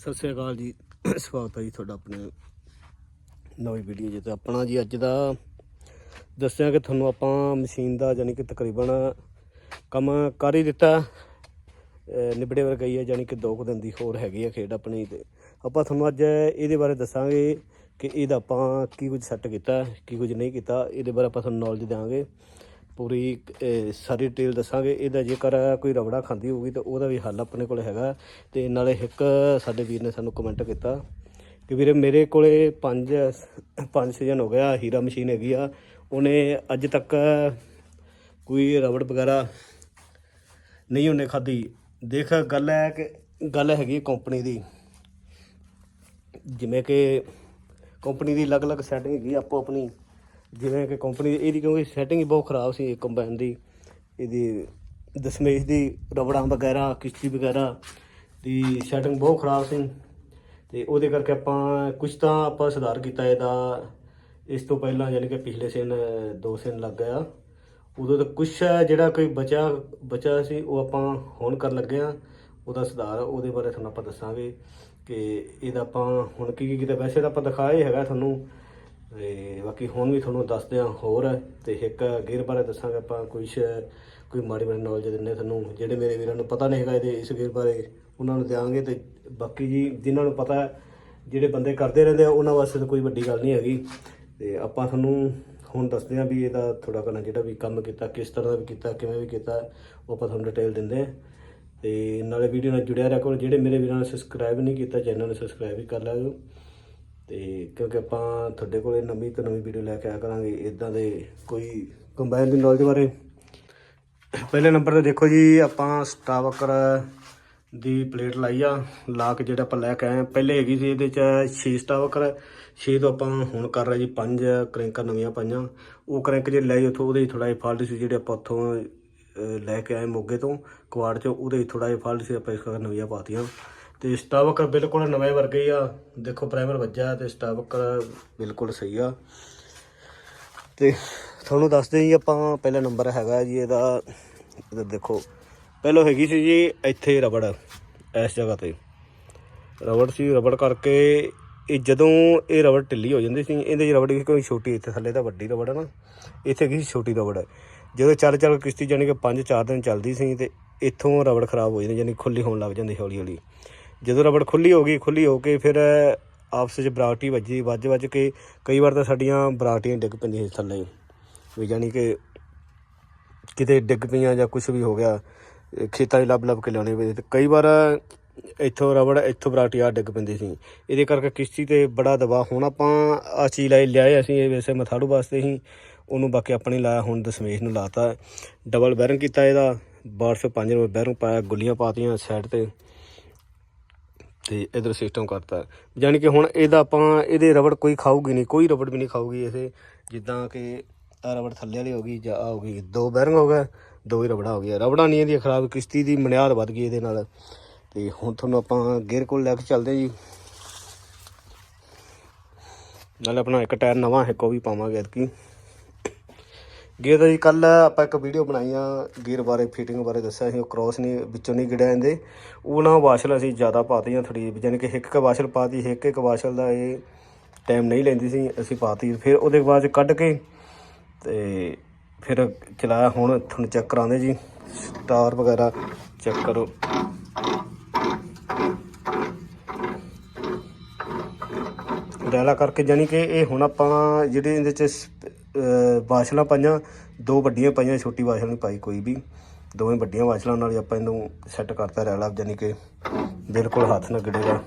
ਸਤਿ ਸ੍ਰੀ ਅਕਾਲ ਜੀ। ਸਵਾਗਤ ਹੈ ਜੀ ਤੁਹਾਡਾ ਆਪਣੇ ਨਵੀਂ ਵੀਡੀਓ 'ਚ ਤੇ ਆਪਣਾ ਜੀ ਅੱਜ ਦਾ ਦੱਸਿਆ ਕਿ ਤੁਹਾਨੂੰ ਆਪਾਂ ਮਸ਼ੀਨ ਦਾ ਯਾਨੀ ਕਿ ਤਕਰੀਬਨ ਕੰਮ ਕਰ ਹੀ ਦਿੱਤਾ। ਅਹ ਨਿਬੜੇ ਵਰ ਗਈ ਹੈ ਯਾਨੀ ਕਿ ਦੋ ਕੁ ਦਿਨ ਦੀ ਹੋਰ ਹੈਗੀ ਹੈ ਖੇਡ ਆਪਣੀ ਤੇ ਆਪਾਂ ਤੁਹਾਨੂੰ ਅੱਜ ਇਹਦੇ ਬਾਰੇ ਦੱਸਾਂਗੇ ਕਿ ਇਹਦਾ ਆਪਾਂ ਕੀ ਕੁਝ ਸੈੱਟ ਕੀਤਾ, ਕੀ ਕੁਝ ਨਹੀਂ ਕੀਤਾ, ਇਹਦੇ ਬਾਰੇ ਆਪਾਂ ਤੁਹਾਨੂੰ ਨੌਲੇਜ ਦੇਵਾਂਗੇ ਪੂਰੀ ਸਾਰੀ ਡਿਟੇਲ ਦੱਸਾਂਗੇ। ਇਹਦਾ ਜੇਕਰ ਕੋਈ ਰਬੜਾ ਖਾਂਦੀ ਹੋਊਗੀ ਤਾਂ ਉਹਦਾ ਵੀ ਹੱਲ ਆਪਣੇ ਕੋਲ ਹੈਗਾ। ਤੇ ਨਾਲੇ ਇੱਕ ਸਾਡੇ ਵੀਰ ਨੇ ਸਾਨੂੰ ਕਮੈਂਟ ਕੀਤਾ ਕਿ ਵੀਰੇ ਮੇਰੇ ਕੋਲੇ ਪੰਜ ਪੰਜ ਸੀਜ਼ਨ ਹੋ ਗਿਆ, ਹੀਰਾ ਮਸ਼ੀਨ ਹੈਗੀ ਆ। ਉਹਨੇ ਅੱਜ ਤੱਕ ਕੋਈ ਰਬੜ ਵਗੈਰਾ ਨਹੀਂ ਉਹਨੇ ਖਾਦੀ ਦੇਖ, ਗੱਲ ਹੈ ਕਿ, ਗੱਲ ਹੈਗੀ ਕੰਪਨੀ ਦੀ। ਜਿਵੇਂ ਕਿ ਕੰਪਨੀ ਦੀ ਅਲੱਗ-ਅਲੱਗ ਸੈਟਿੰਗ ਹੈਗੀ ਆਪੋ ਆਪਣੀ ਜਿਵੇਂ ਕਿ ਕੰਪਨੀ ਇਹਦੀ ਕਿਉਂਕਿ ਸੈਟਿੰਗ ਹੀ ਬਹੁਤ ਖਰਾਬ ਸੀ ਕੰਬਾਈਨ ਦੀ, ਇਹਦੀ ਦਸ਼ਮੇਸ਼ ਦੀ, ਰਬੜਾਂ ਵਗੈਰਾ, ਕਿਸ਼ਤੀ ਵਗੈਰਾ, ਦੀ ਸੈਟਿੰਗ ਬਹੁਤ ਖਰਾਬ ਸੀ। ਤੇ ਉਹਦੇ ਕਰਕੇ ਆਪਾਂ ਕੁਝ ਤਾਂ ਆਪਾਂ ਸੁਧਾਰ ਕੀਤਾ ਇਹਦਾ। ਇਸ ਤੋਂ ਪਹਿਲਾਂ ਯਾਨੀ ਕਿ ਪਿਛਲੇ ਸੀਨ ਦੋ ਸੀਨ ਲੱਗ ਗਿਆ। ਉਦੋਂ ਤਾਂ ਕੁਝ ਜਿਹੜਾ ਕੋਈ ਬਚਾ ਬਚਾ ਸੀ, ਉਹ ਆਪਾਂ ਹੁਣ ਕਰਨ ਲੱਗੇ ਆ ਉਹਦਾ ਸੁਧਾਰ, ਉਹਦੇ ਬਾਰੇ ਤੁਹਾਨੂੰ ਆਪਾਂ ਦੱਸਾਂਗੇ ਕਿ ਇਹਦਾ ਆਪਾਂ ਹੁਣ ਕੀ ਕੀ ਕੀਤਾ। ਵੈਸੇ ਤਾਂ ਆਪਾਂ ਦਿਖਾਇਆ ਹੀ ਹੈਗਾ ਤੁਹਾਨੂੰ ਤੇ ਬਾਕੀ ਹੁਣ ਵੀ ਤੁਹਾਨੂੰ ਦੱਸਦੇ ਆ ਹੋਰ, ਤੇ ਇੱਕ ਗੇਅਰ ਬਾਰੇ ਦੱਸਾਂਗੇ ਆਪਾਂ ਕੁਝ ਕੋਈ ਮਾੜੀ ਮਾੜੀ ਨੌਲੇਜ ਦਿੰਨੇ ਤੁਹਾਨੂੰ, ਜਿਹੜੇ ਮੇਰੇ ਵੀਰਾਂ ਨੂੰ ਪਤਾ ਨਹੀਂ ਹੈਗਾ ਇਹਦੇ ਇਸ ਗੇਅਰ ਬਾਰੇ, ਉਹਨਾਂ ਨੂੰ ਦਿਆਂਗੇ ਤੇ ਬਾਕੀ ਜੀ ਜਿਨ੍ਹਾਂ ਨੂੰ ਪਤਾ, ਜਿਹੜੇ ਬੰਦੇ ਕਰਦੇ ਰਹਿੰਦੇ ਆ, ਉਹਨਾਂ ਵਾਸਤੇ ਤਾਂ ਕੋਈ ਵੱਡੀ ਗੱਲ ਨਹੀਂ ਹੈਗੀ। ਤੇ ਆਪਾਂ ਤੁਹਾਨੂੰ ਹੁਣ ਦੱਸਦੇ ਹਾਂ ਵੀ ਇਹਦਾ ਥੋੜਾ ਕਰਨਾ ਜਿਹੜਾ ਵੀ ਕੰਮ ਕੀਤਾ, ਕਿਸ ਤਰ੍ਹਾਂ ਦਾ ਵੀ ਕੀਤਾ, ਕਿਵੇਂ ਵੀ ਕੀਤਾ, ਉਹ ਆਪਾਂ ਤੁਹਾਨੂੰ ਡਿਟੇਲ ਦਿੰਦੇ ਆ ਤੇ ਨਾਲੇ ਵੀਡੀਓ ਨਾਲ ਜੁੜਿਆ ਰਿਹਾ ਕਰੋ, ਜਿਹੜੇ ਮੇਰੇ ਵੀਰਾਂ ਨੇ ਸਬਸਕ੍ਰਾਈਬ ਨਹੀਂ ਕੀਤਾ, ਚੈਨਲ ਨੂੰ ਸਬਸਕ੍ਰਾਈਬ ਵੀ ਕਰ ਲਿਓ ਤੇ ਕਿਉਂਕਿ ਆਪਾਂ ਤੁਹਾਡੇ ਕੋਲੇ ਨਵੀਂ ਤੋਂ ਨਵੀਂ ਵੀਡੀਓ ਲੈ ਕੇ ਆਇਆ ਕਰਾਂਗੇ ਇਦਾਂ ਦੇ ਕੋਈ ਕੰਬਾਈਨ ਦੀ ਨੌਲੇਜ ਬਾਰੇ। ਪਹਿਲੇ ਨੰਬਰ ਤੇ ਦੇਖੋ ਜੀ, ਆਪਾਂ ਸਟਾਵਕਰ ਦੀ ਪਲੇਟ ਲਾਈ ਆ, ਲਾ ਕੇ ਜਿਹੜਾ ਆਪਾਂ ਲੈ ਕੇ ਆਏ ਪਹਿਲੇ ਹੈਗੀ ਸੀ ਇਹਦੇ ਚ 6 ਸਟਾਵਕਰ 6 ਤੋਂ ਆਪਾਂ ਹੁਣ ਕਰ ਰਹੇ ਜੀ 5 ਕ੍ਰੈਂਕਾਂ ਨਵੀਆਂ ਪਾਈਆਂ। ਉਹ ਕ੍ਰੈਂਕ ਜੇ ਲਾਈ ਉੱਥੋਂ ਉਹਦੇ ਥੋੜਾ ਜਿਹਾ ਫਾਲਟ ਸੀ ਜਿਹੜੇ ਆਪਾਂ ਉੱਥੋਂ ਲੈ ਕੇ ਆਏ ਮੋਗੇ ਤੋਂ ਕੁਆੜ ਚ, ਉਹਦੇ ਥੋੜਾ ਜਿਹਾ ਫਾਲਟ ਸੀ, ਆਪਾਂ ਇਸ ਕਰਕੇ ਨਵੀਆਂ ਪਾਤੀਆਂ ਤੇ ਸਟਾਵਕਰ ਬਿਲਕੁਲ ਨਵੇਂ ਵਰਗੇ ਆ। ਦੇਖੋ ਪ੍ਰਾਈਮਰ ਵੱਜਾ ਤੇ ਸਟਾਵਕਰ ਬਿਲਕੁਲ ਸਹੀ ਆ। ਤੇ ਤੁਹਾਨੂੰ ਦੱਸਦੇ ਜੀ ਆਪਾਂ, ਪਹਿਲਾ ਨੰਬਰ ਹੈਗਾ ਜੀ ਇਹਦਾ। ਦੇਖੋ, ਪਹਿਲਾਂ ਹੈਗੀ ਸੀ ਜੀ ਇੱਥੇ ਰਬੜ, ਇਸ ਜਗ੍ਹਾ ਤੇ। ਰਬੜ ਸੀ, ਰਬੜ ਕਰਕੇ ਇਹ ਜਦੋਂ ਇਹ ਰਬੜ ਢਿੱਲੀ ਹੋ ਜਾਂਦੀ ਸੀ, ਇਹਦੇ 'ਚ ਰਬੜ ਕੋਈ ਛੋਟੀ, ਇੱਥੇ ਥੱਲੇ ਤਾਂ ਵੱਡੀ ਰਬੜ ਹੈ ਨਾ। ਇੱਥੇ ਕੀ ਛੋਟੀ ਰਬੜ ਹੈ ਜਦੋਂ ਚੱਲ ਚੱਲ ਕਿਸ਼ਤੀ ਜਾਣੀ ਕਿ 5-4 ਦਿਨ ਚੱਲਦੀ ਸੀ ਤੇ ਇੱਥੋਂ ਰਬੜ ਖਰਾਬ ਹੋ ਜਾਂਦੀ ਜਾਨੀ ਖੁੱਲੀ ਹੋਣ ਲੱਗ ਜਾਂਦੀ ਹੌਲੀ ਹੌਲੀ ਜਦੋਂ ਰਬੜ ਖੁੱਲੀ ਹੋ ਗਈ ਖੁੱਲੀ ਹੋ ਕੇ ਫਿਰ ਆਪਸ ਵਿੱਚ ਬਰਾਟੀ ਵੱਜੀ। ਵੱਜ ਵੱਜ ਕੇ ਕਈ ਵਾਰ ਤਾਂ ਸਾਡੀਆਂ ਬਰਾਟੀਆਂ ਡਿੱਗ ਪੈਂਦੀਆਂ ਸੀ ਥੱਲੇ। ਵੀ ਜਾਨੀ ਕਿ ਕਿਤੇ ਡਿੱਗ ਪਈਆਂ ਜਾਂ ਕੁਝ ਵੀ ਹੋ ਗਿਆ, ਖੇਤਾਂ 'ਚ ਲੱਭ ਲੱਭ ਕੇ ਲਿਆਉਣੇ ਪਏ। ਤੇ ਕਈ ਵਾਰ ਇੱਥੋਂ ਰਬੜ, ਇੱਥੋਂ ਬਰਾਟੀ ਆ ਡਿੱਗ ਪੈਂਦੀ ਸੀ। ਇਹਦੇ ਕਰਕੇ ਕਿਸ਼ਤੀ ਤੇ ਬੜਾ ਦਬਾਅ। ਹੁਣ ਆਪਾਂ ਆ ਚੀਜ਼ ਲਈ, ਲਿਆਏ ਅਸੀਂ ਇਹ ਵੈਸੇ ਮਥਾੜੂ ਵਾਸਤੇ ਹੀ। ਉਹਨੂੰ ਬਾਕੀ ਆਪਣੇ ਲਾਇਆ, ਹੁਣ ਦਸ਼ਮੇਸ਼ ਨੂੰ ਲਾਤਾ। ਡਬਲ ਬੈਰਿੰਗ ਕੀਤਾ ਇਹਦਾ। ਬਾਰਸ ਪੰਜ ਨੰਬਰ ਬੈਰਿੰਗ ਪਾਇਆ, ਗੁੱਲੀਆਂ ਪਾਤੀਆਂ ਸਾਈਡ ਤੇ। ਤੇ ਇਧਰ ਸਿਸਟਮ ਕਰਤਾ। ਯਾਨੀ ਕਿ ਹੁਣ ਇਹਦਾ ਆਪਾਂ, ਇਹਦੇ ਰਬੜ ਕੋਈ ਖਾਊਗੀ ਨਹੀਂ, ਕੋਈ ਰਬੜ ਵੀ ਨਹੀਂ ਖਾਊਗੀ ਇਹਦੇ ਜਿੱਦਾਂ ਕਿ ਆਹ ਰਬੜ ਥੱਲੇ ਵਾਲੀ ਹੋ ਗਈ ਜਾਂ ਆ ਹੋ ਗਈ, ਦੋ ਬੈਰਿੰਗ ਹੋ ਗਿਆ ਦੋ ਹੀ ਰਬੜਾ ਹੋ ਗਿਆ ਰਬੜਾ ਨਹੀਂ ਇਹਦੀ ਖਰਾਬ, ਕਿਸ਼ਤੀ ਦੀ ਮਨਿਆਦ ਵੱਧ ਗਈ ਇਹਦੇ ਨਾਲ। ਤੇ ਹੁਣ ਤੁਹਾਨੂੰ ਆਪਾਂ ਗੇਅਰ ਕੋਲ ਲੈ ਕੇ ਚੱਲਦੇ ਜੀ। ਨਾਲ ਆਪਣਾ ਇੱਕ ਟਾਇਰ ਨਵਾਂ ਹੈ ਕੋ ਵੀ ਪਾਵਾਂਗੇ ਐਤਕੀ। ਗੇਅਰ ਦਾ ਜੀ ਕੱਲ ਆਪਾਂ ਇੱਕ ਵੀਡੀਓ ਬਣਾਈ ਆ, ਗੇਅਰ ਬਾਰੇ ਫਿਟਿੰਗ ਬਾਰੇ ਦੱਸਿਆ ਸੀ, ਉਹ ਕ੍ਰੋਸ ਨਹੀਂ, ਵਿੱਚੋਂ ਨਹੀਂ ਗਿੜਿਆ ਜਾਂਦੇ ਉਹ ਨਾ ਵਾਸ਼ਲ ਅਸੀਂ ਜ਼ਿਆਦਾ ਪਾਤੀਆਂ ਥੋੜੀ ਯਾਨੀ ਕਿ ਇੱਕ ਇੱਕ ਵਾਸ਼ਲ ਪਾਤੀ, ਇੱਕ ਇੱਕ ਵਾਸ਼ਲ ਦਾ ਇਹ ਟਾਈਮ ਨਹੀਂ ਲੈਂਦੀ ਸੀ, ਅਸੀਂ ਪਾਤੀ। ਫਿਰ ਉਹਦੇ ਬਾਅਦ 'ਚ ਕੱਢ ਕੇ ਤੇ ਫਿਰ ਚਲਾਇਆ, ਹੁਣ ਤੁਹਾਨੂੰ ਚੈੱਕ ਕਰਾਉਂਦੇ ਜੀ। ਸਟਾਰ ਵਗੈਰਾ ਚੈੱਕ ਕਰੋ। ਡੈਲਾ ਕਰਕੇ ਜਾਨੀ ਕਿ ਇਹ ਹੁਣ ਆਪਾਂ ਜਿਹੜੇ ਇਹਦੇ ਚ ਵਾਸ਼ਲਾਂ ਪਾਈਆਂ, ਦੋ ਵੱਡੀਆਂ ਪਾਈਆਂ, ਛੋਟੀ ਵਾਸ਼ਲ ਨਹੀਂ ਪਾਈ ਕੋਈ ਵੀ। ਦੋਵੇਂ ਵੱਡੀਆਂ ਵਾਸ਼ਲਾਂ ਨਾਲ ਹੀ ਆਪਾਂ ਇਹਨੂੰ ਸੈੱਟ ਕਰਤਾ ਰੈਲਾ ਜਾਨੀ ਕਿ ਬਿਲਕੁਲ ਹੱਥ ਨਾਲ ਗਿੜੇਗਾ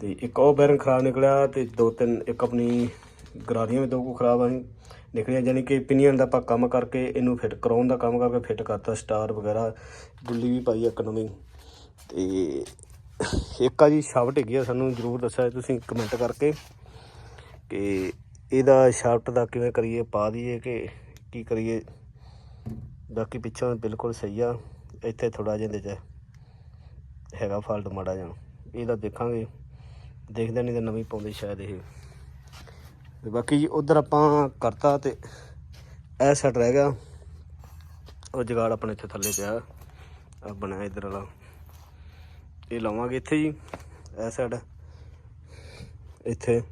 ਤੇ ਇੱਕ ਉਹ ਬੈਰਿੰਗ ਖਰਾਬ ਨਿਕਲਿਆ ਤੇ ਦੋ ਤਿੰਨ, ਇੱਕ ਆਪਣੀ ਗਰਾਰੀਆਂ ਵੀ ਦੋ ਕੁ ਖਰਾਬ ਆਈ। ਨਿਕਲੀਆਂ ਜਾਨੀ ਕਿ ਪਿਨੀਅਨ ਦਾ ਆਪਾਂ ਕੰਮ ਕਰਕੇ ਇਹਨੂੰ ਫਿੱਟ ਕਰਾਉਣ ਦਾ ਕੰਮ ਕਰਕੇ ਫਿੱਟ ਕਰਤਾ, ਸਟਾਰ ਵਗੈਰਾ, ਗੁੱਲੀ ਵੀ ਪਾਈ ਇੱਕ ਨਵੀਂ। ਤੇ ਇੱਕ ਆ ਜੀ ਸ਼ਾਫਟ ਹੈਗੀ ਆ, ਸਾਨੂੰ ਜਰੂਰ ਦੱਸਿਆ ਤੁਸੀਂ ਕਮੈਂਟ ਕਰਕੇ ਕਿ ਇਹਦਾ ਸ਼ਾਫਟ ਦਾ ਕਿਵੇਂ ਕਰੀਏ, ਪਾ ਦਈਏ ਕਿ ਕੀ ਕਰੀਏ? ਬਾਕੀ ਪਿੱਛੋਂ ਬਿਲਕੁਲ ਸਹੀ ਆ। ਇੱਥੇ ਥੋੜਾ ਜਿਹਾ ਇਹਦੇ 'ਚ ਹੈਗਾ ਫਾਲਟ ਮਾੜਾ ਜਿਹਾ। ਇਹਦਾ ਦੇਖਾਂਗੇ। ਦੇਖਦੇ ਨਹੀਂ ਤਾਂ ਨਵੀਂ ਪਾਉਂਦੇ ਸ਼ਾਇਦ ਇਹ। ਤੇ ਬਾਕੀ ਜੀ ਉਧਰ ਆਪਾਂ ਕਰਤਾ ਤੇ ਇਹ ਸੈਟ ਰਹਿ ਗਿਆ। ਉਹ ਜਗਾੜ ਆਪਣੇ ਇੱਥੇ ਥੱਲੇ ਪਿਆ। ਆ ਬਣਾਇਆ ਇਧਰ ਵਾਲਾ। ਇਹ ਲਾਵਾਂਗੇ ਇੱਥੇ ਜੀ, ਇਹ ਸਾਈਡ ਇੱਥੇ।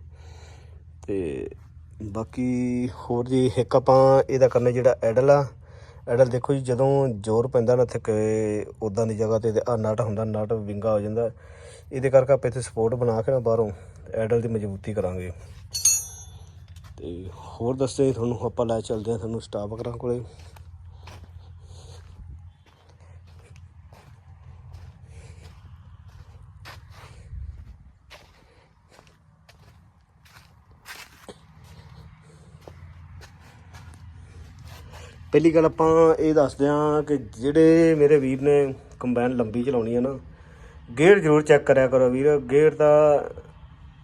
ਤੇ ਬਾਕੀ ਹੋਰ ਜੀ, ਇੱਕ ਆਪਾਂ ਇਹਦਾ ਕਰਨਾ ਜਿਹੜਾ ਐਡਲ ਆ। ਐਡਲ ਦੇਖੋ ਜੀ, ਜਦੋਂ ਜ਼ੋਰ ਪੈਂਦਾ ਨਾ, ਇੱਥੇ ਉਦਾਂ ਦੀ ਜਗ੍ਹਾ ਤੇ ਆ ਨਟ ਹੁੰਦਾ, ਨਟ ਵਿੰਗਾ ਹੋ ਜਾਂਦਾ। ਇਹਦੇ ਕਰਕੇ ਆਪਾਂ ਇੱਥੇ ਸਪੋਰਟ ਬਣਾ ਕੇ ਨਾ ਬਾਹਰੋਂ ਐਡਲ ਦੀ ਮਜ਼ਬੂਤੀ ਕਰਾਂਗੇ। ਤੇ ਹੋਰ ਦੱਸਦੇ ਜੀ ਤੁਹਾਨੂੰ ਆਪਾਂ ਲੈ ਚੱਲਦੇ ਹਾਂ, ਤੁਹਾਨੂੰ ਸਟਾਫ ਕਰਾਂ ਕੋਲੇ। ਪਹਿਲੀ ਗੱਲ ਆਪਾਂ ਇਹ ਦੱਸਦੇ ਹਾਂ ਕਿ ਜਿਹੜੇ ਮੇਰੇ ਵੀਰ ਨੇ ਕੰਬਾਈਨ ਲੰਬੀ ਚਲਾਉਣੀ ਹੈ ਨਾ, ਗੇਅਰ ਜ਼ਰੂਰ ਚੈੱਕ ਕਰਿਆ ਕਰੋ ਵੀਰ। ਗੇਅਰ ਦਾ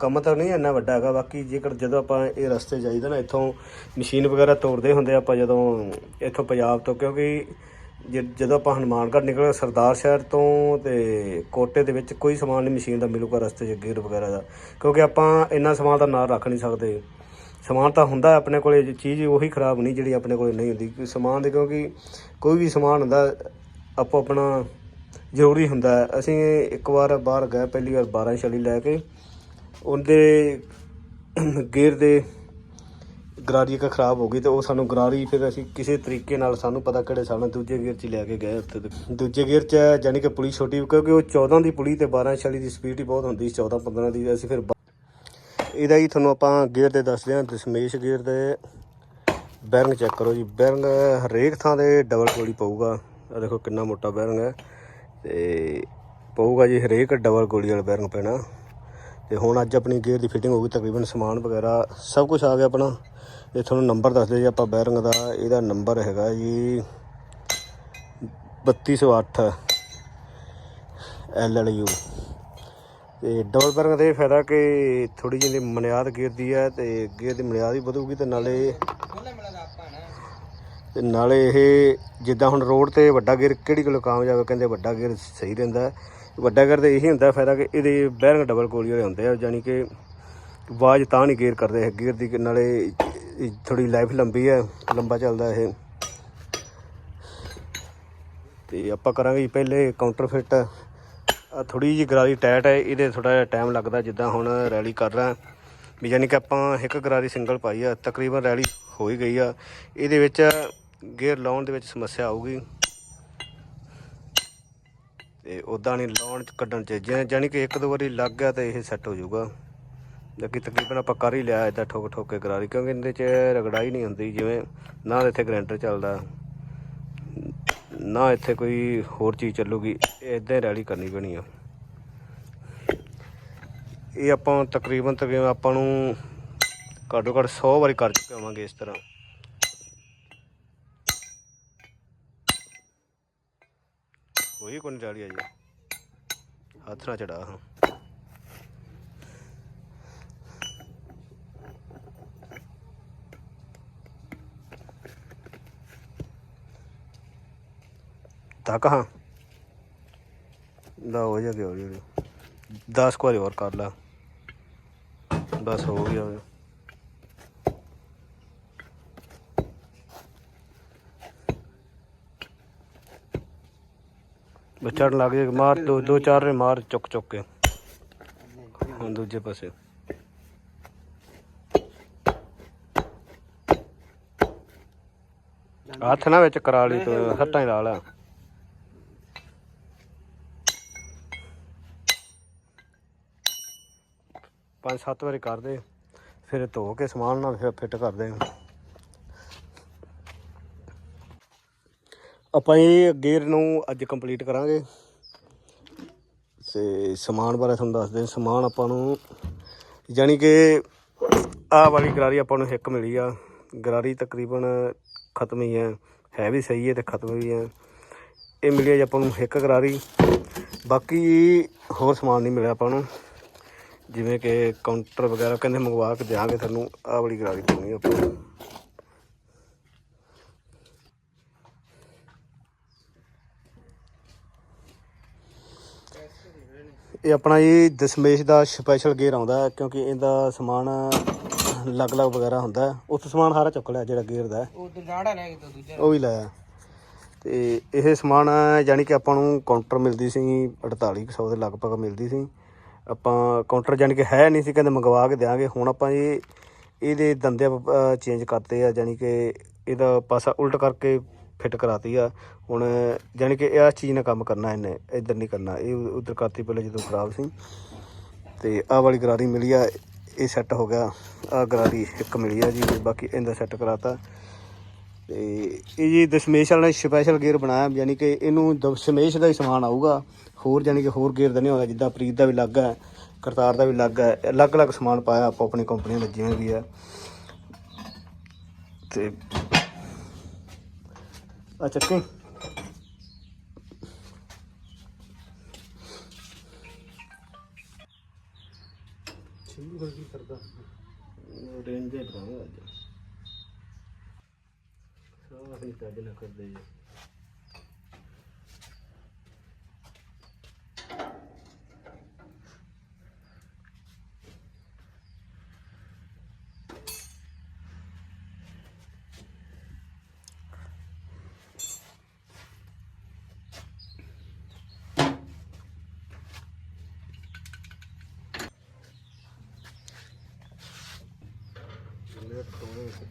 ਕੰਮ ਤਾਂ ਨਹੀਂ ਇੰਨਾ ਵੱਡਾ ਹੈਗਾ, ਬਾਕੀ ਜੇਕਰ ਜਦੋਂ ਆਪਾਂ ਇਹ ਰਸਤੇ ਜਾਈਦਾ ਨਾ, ਇੱਥੋਂ ਮਸ਼ੀਨ ਵਗੈਰਾ ਤੋੜਦੇ ਹੁੰਦੇ ਆਪਾਂ ਜਦੋਂ ਇੱਥੋਂ ਪੰਜਾਬ ਤੋਂ, ਕਿਉਂਕਿ ਜਦੋਂ ਆਪਾਂ ਹਨੂਮਾਨਗੜ੍ਹ ਨਿਕਲੇ ਸਰਦਾਰ ਸ਼ਹਿਰ ਤੋਂ ਤੇ ਕੋਟੇ ਦੇ ਵਿੱਚ ਕੋਈ ਸਮਾਨ ਨਹੀਂ, ਮਸ਼ੀਨ ਦਾ ਮਿਲੂਗਾ ਰਸਤੇ 'ਚ ਗੇਅਰ ਵਗੈਰਾ ਦਾ। ਕਿਉਂਕਿ ਆਪਾਂ ਇੰਨਾ ਸਮਾਨ ਦਾ ਨਾਂ ਰੱਖ ਨਹੀਂ ਸਕਦੇ। ਸਮਾਨ ਤਾਂ ਹੁੰਦਾ ਆਪਣੇ ਕੋਲੇ ਚੀਜ਼ ਉਹੀ ਖਰਾਬ ਨਹੀਂ ਜਿਹੜੀ ਆਪਣੇ ਕੋਲੇ ਨਹੀਂ ਹੁੰਦੀ। ਸਮਾਨ ਦੇ ਕਿਉਂਕਿ ਕੋਈ ਵੀ ਸਮਾਨ ਹੁੰਦਾ, ਆਪੋ ਆਪਣਾ ਜ਼ਰੂਰੀ ਹੁੰਦਾ ਹੈ। ਅਸੀਂ ਇੱਕ ਵਾਰ ਬਾਹਰ ਗਏ, ਪਹਿਲੀ ਵਾਰ 12 ਛਲੀ ਲੈ ਕੇ, ਉਹਦੇ ਗੇਅਰ ਦੇ ਗਰਾਰੀ ਇੱਕ ਖਰਾਬ ਹੋ ਗਈ ਤੇ ਉਹ ਸਾਨੂੰ ਗਰਾਰੀ ਫਿਰ ਅਸੀਂ ਕਿਸੇ ਤਰੀਕੇ ਨਾਲ ਸਾਨੂੰ ਪਤਾ ਕਿਹੜੇ ਸਾਲ ਦੂਜੇ ਗੇਅਰ 'ਚ ਲੈ ਕੇ ਗਏ ਉੱਥੇ ਤੇ। ਦੂਜੇ ਗੇਅਰ 'ਚ ਜਾਨੀ ਕਿ ਪੁਲੀ ਛੋਟੀ, ਕਿਉਂਕਿ ਉਹ 14 ਦੀ ਪੁਲੀ ਤੇ 12 ਛਲੀ ਦੀ ਸਪੀਡ ਹੀ ਬਹੁਤ ਹੁੰਦੀ ਸੀ 14 15 ਦੀ। ਅਸੀਂ ਫਿਰ ਇਹਦਾ ਹੀ ਤੁਹਾਨੂੰ ਆਪਾਂ ਗੇਅਰ ਦੇ ਦੱਸਦੇ ਹਾਂ ਦਸ਼ਮੇਸ਼ ਗੇਅਰ ਦੇ ਬੈਰਿੰਗ ਚੈੱਕ ਕਰੋ ਜੀ। ਬੈਰਿੰਗ ਹਰੇਕ ਥਾਂ ਤੇ ਡਬਲ ਗੋਲੀ ਪਊਗਾ। ਆ ਦੇਖੋ ਕਿੰਨਾ ਮੋਟਾ ਬੈਰਿੰਗ ਹੈ। ਤੇ ਪਊਗਾ ਜੀ ਹਰੇਕ ਡਬਲ ਗੋਲੀ ਵਾਲਾ ਬੈਰਿੰਗ ਪੈਣਾ। ਤੇ ਹੁਣ ਅੱਜ ਆਪਣੀ ਗੇਅਰ ਦੀ ਫਿਟਿੰਗ ਹੋ ਗਈ, ਤਕਰੀਬਨ ਸਮਾਨ ਵਗੈਰਾ, ਸਭ ਕੁਝ ਆ ਗਿਆ ਆਪਣਾ। ਇਹ ਤੁਹਾਨੂੰ ਨੰਬਰ ਦੱਸਦੇ ਜੀ ਆਪਾਂ ਬੈਰਿੰਗ ਦਾ। ਇਹਦਾ ਨੰਬਰ ਹੈਗਾ ਜੀ 3208 ਐਲ ਐਲ ਯੂ। ਤੇ ਡਬਲ ਬੈਰਿੰਗ ਦਾ ਇਹ ਫਾਇਦਾ ਕਿ ਥੋੜੀ ਜਿਹੀ ਮਨਿਆਦ ਗੇਅਰ ਦੀ ਹੈ ਤੇ ਗੇਅਰ ਦੀ ਮਨਿਆਦ ਵੀ ਵਧੂਗੀ ਤੇ ਨਾਲੇ ਤੇ ਨਾਲੇ ਇਹ ਜਿੱਦਾਂ ਹੁਣ ਰੋਡ ਤੇ ਵੱਡਾ ਗੇਅਰ ਕਿਹੜੀ ਕੋਲ ਕਾਮਯਾਬ ਕਹਿੰਦੇ ਵੱਡਾ ਗੇਅਰ ਸਹੀ ਰਹਿੰਦਾ ਵੱਡਾ ਗੇਅਰ ਤੇ ਇਹੀ ਹੁੰਦਾ ਫਾਇਦਾ ਕਿ ਇਹਦੇ ਬੈਰਿੰਗ ਡਬਲ ਗੋਲੀ ਵਾਲੇ ਹੁੰਦੇ ਆ, ਯਾਨੀ ਕਿ ਆਵਾਜ਼ ਤਾਂ ਨਹੀਂ ਗੇਅਰ ਕਰਦੇ ਇਹ ਗੇਅਰ ਦੀ ਨਾਲੇ ਥੋੜੀ ਲਾਈਫ ਲੰਬੀ ਹੈ, ਲੰਬਾ ਚੱਲਦਾ ਇਹ। ਤੇ ਆਪਾਂ ਕਰਾਂਗੇ ਜੀ ਪਹਿਲੇ ਕਾਊਂਟਰ ਫਿੱਟ ਥੋੜੀ ਜਿਹੀ ਗਰਾਰੀ ਟਾਈਟ ਹੈ, ਇਹਦੇ ਥੋੜਾ ਜਿਹਾ ਟਾਈਮ ਲੱਗਦਾ ਜਿੱਦਾਂ ਹੁਣ ਰੈਲੀ ਕਰ ਰਹਾ। ਵੀ ਯਾਨੀ ਕਿ ਆਪਾਂ ਇੱਕ ਗਰਾਰੀ ਸਿੰਗਲ ਪਾਈ ਆ, ਤਕਰੀਬਨ ਰੈਲੀ ਹੋ ਹੀ ਗਈ ਆ। ਇਹਦੇ ਵਿੱਚ ਗੇਅਰ ਲਾਉਣ ਦੇ ਵਿੱਚ ਸਮੱਸਿਆ ਆਊਗੀ। ਤੇ ਉਦਾਂ ਨਹੀਂ ਲਾਉਣ ਚ ਕੱਢਣ ਚ ਜੇ ਯਾਨੀ ਕਿ ਇੱਕ ਦੋ ਵਾਰੀ ਲੱਗ ਗਿਆ ਤਾਂ ਇਹ ਸੈੱਟ ਹੋ ਜਾਊਗਾ। ਜਦਕਿ ਤਕਰੀਬਨ ਆਪਾਂ ਕਰ ਹੀ ਲਿਆ ਇਦਾਂ ਠੋਕ ਠੋਕ ਕੇ ਗਰਾਰੀ, ਕਿਉਂਕਿ ਇਹਦੇ ਚ ਰਗੜਾਈ ਨਹੀਂ ਹੁੰਦੀ, ਜਿਵੇਂ ਨਾ ਇੱਥੇ ਗਰੈਂਟਰ ਚੱਲਦਾ। ਨਾ ਇੱਥੇ ਕੋਈ ਹੋਰ ਚੀਜ਼ ਚੱਲੂਗੀ ਇਦਾਂ ਹੀ ਰੈਲੀ ਕਰਨੀ ਪੈਣੀ ਆ। ਇਹ ਆਪਾਂ ਤਕਰੀਬਨ ਤਕਰੀਬਨ ਆਪਾਂ ਨੂੰ ਘੱਟੋ ਘੱਟ 100 ਵਾਰੀ ਕਰ ਚੁੱਕੇ ਹੋਵਾਂਗੇ ਇਸ ਤਰ੍ਹਾਂ। ਕੋਈ ਕੋਈ ਰੈਲੀ ਆ ਜੀ ਹੱਥ ਨਾਲ ਚੜਾ ਹਾਂ। ਤੱਕ, ਹਾਂ। ਦਾ ਹੋ ਜਾ ਗਿਆ ਹੌਲੀ 10 ਕੁ ਵਾਰੀ ਹੋਰ ਕਰ ਲਾ। ਬਸ ਹੋ ਗਿਆ। ਉਹ। ਲੱਗ ਜੇ ਮਾਰ ਦੋ ਦੋ ਚਾਰ ਰੇ ਮਾਰ ਚੁੱਕ ਚੁੱਕ ਕੇ। ਹੁਣ ਦੂਜੇ ਪਾਸੇ। ਹੱਥ ਨਾ ਵਿੱਚ ਕਰਾ ਲਈ ਤੂੰ, ਹੱਥਾਂ ਹੀ ਲਾ ਲਾ। ਪੰਜ ਸੱਤ ਵਾਰੀ ਕਰਦੇ। ਫਿਰ ਧੋ ਕੇ ਸਮਾਨ ਨਾਲ ਫਿਰ ਫਿੱਟ ਕਰਦੇ। ਆਪਾਂ ਇਹ ਗੇਅਰ ਨੂੰ ਅੱਜ ਕੰਪਲੀਟ ਕਰਾਂਗੇ। ਤੇ ਸਮਾਨ ਬਾਰੇ ਤੁਹਾਨੂੰ ਦੱਸਦੇ ਹਾਂ। ਸਮਾਨ ਆਪਾਂ ਨੂੰ ਯਾਨੀ ਕਿ ਆਹ ਵਾਲੀ ਗਰਾਰੀ ਆਪਾਂ ਨੂੰ ਇੱਕ ਮਿਲੀ ਆ। ਗਰਾਰੀ ਤਕਰੀਬਨ ਖਤਮ ਹੀ ਹੈ ਹੈ ਵੀ ਸਹੀ ਹੈ ਤੇ ਖਤਮ ਵੀ ਹੈ ਇਹ ਮਿਲੀ ਆ ਜੀ ਆਪਾਂ ਨੂੰ ਇੱਕ ਗਰਾਰੀ। ਬਾਕੀ ਹੋਰ ਸਮਾਨ ਨਹੀਂ ਮਿਲਿਆ ਆਪਾਂ ਨੂੰ। ਜਿਵੇਂ ਕਿ ਕਾਊਂਟਰ ਵਗੈਰਾ ਕਹਿੰਦੇ ਮੰਗਵਾ ਕੇ ਦਿਆਂਗੇ ਤੁਹਾਨੂੰ ਆਹ ਵਾਲੀ ਗਰਾਰੀ ਪਾਉਣੀ ਆਪਾਂ। ਇਹ ਆਪਣਾ ਜੀ ਦਸ਼ਮੇਸ਼ ਦਾ ਸਪੈਸ਼ਲ ਗੇਅਰ ਆਉਂਦਾ ਕਿਉਂਕਿ ਇਹਦਾ ਸਮਾਨ ਅਲੱਗ-ਅਲੱਗ ਵਗੈਰਾ ਹੁੰਦਾ। ਉੱਥੇ ਸਮਾਨ ਸਾਰਾ ਚੁੱਕ ਲਿਆ ਜਿਹੜਾ ਗੇਅਰ ਦਾ। ਉਹ ਤੇ ਰਾੜਾ ਲੈ ਕੇ ਦੂਜਾ ਉਹ ਵੀ ਲਾਇਆ ਤੇ ਇਹ ਸਮਾਨ ਯਾਨੀ ਕਿ ਆਪਾਂ ਨੂੰ ਕਾਊਂਟਰ ਮਿਲਦੀ ਸੀ 4800 ਦੇ ਲਗਭਗ ਮਿਲਦੀ ਸੀ ਆਪਾਂ ਕਾਊਂਟਰ ਯਾਨੀ ਕਿ ਹੈ ਨਹੀਂ ਸੀ, ਕਹਿੰਦੇ ਮੰਗਵਾ ਕੇ ਦਿਆਂਗੇ। ਹੁਣ ਆਪਾਂ ਇਹ, ਇਹਦੇ ਦੰਦੇ ਚੇਂਜ ਕਰਤੇ ਆ ਯਾਨੀ ਕਿ ਇਹਦਾ ਪਾਸਾ ਉਲਟ ਕਰਕੇ ਫਿੱਟ ਕਰਾਤੀ ਆ। ਹੁਣ ਯਾਨੀ ਕਿ ਇਹ ਚੀਜ਼ ਨਾਲ ਕੰਮ ਕਰਨਾ ਇਹਨੇ, ਇੱਧਰ ਨਹੀਂ ਕਰਨਾ। ਇਹ ਉਧਰ ਕਰਤੀ ਪਹਿਲੇ ਜਦੋਂ ਖਰਾਬ ਸੀ। ਤੇ ਆਹ ਵਾਲੀ ਗਰਾਰੀ ਮਿਲੀ ਆ, ਇਹ ਸੈੱਟ ਹੋ ਗਿਆ। ਆਹ ਗਰਾਰੀ ਇੱਕ ਮਿਲੀ ਆ ਜੀ ਬਾਕੀ ਇਹਦਾ ਸੈੱਟ ਕਰਾਤਾ। ਤੇ ਇਹ ਜੀ ਦਸ਼ਮੇਸ਼ ਵਾਲਾ ਨੇ ਸਪੈਸ਼ਲ ਗੇਅਰ ਬਣਾਇਆ ਯਾਨੀ ਕਿ ਇਹਨੂੰ ਦਸ਼ਮੇਸ਼ ਦਾ ਹੀ ਸਮਾਨ ਆਊਗਾ। ਹੋਰ ਯਾਨੀ ਕਿ ਹੋਰ ਗੇਅਰ ਦਾ ਨਹੀਂ ਆਉਂਦਾ, ਜਿੱਦਾਂ ਪ੍ਰੀਤ ਦਾ ਵੀ ਅਲੱਗ ਹੈ, ਕਰਤਾਰ ਦਾ ਵੀ ਅਲੱਗ ਹੈ, ਅਲੱਗ-ਅਲੱਗ ਸਮਾਨ ਪਾਇਆ ਆਪੋ ਆਪਣੀ ਕੰਪਨੀਆਂ ਦਾ ਜਿਵੇਂ ਵੀ ਹੈ ਤੇ ਆ ਚੱਕੀ। ਛਿੰਦੂ ਕੀ ਕਰਦਾ ਰੇਂਜ ਦੇ ਬਣਾਉਂਗਾ ਅੱਜ। ਸਾਰਾ ਹੀ ਚੱਜ ਨਾ ਕਰਦੇ। ਜੀ открылась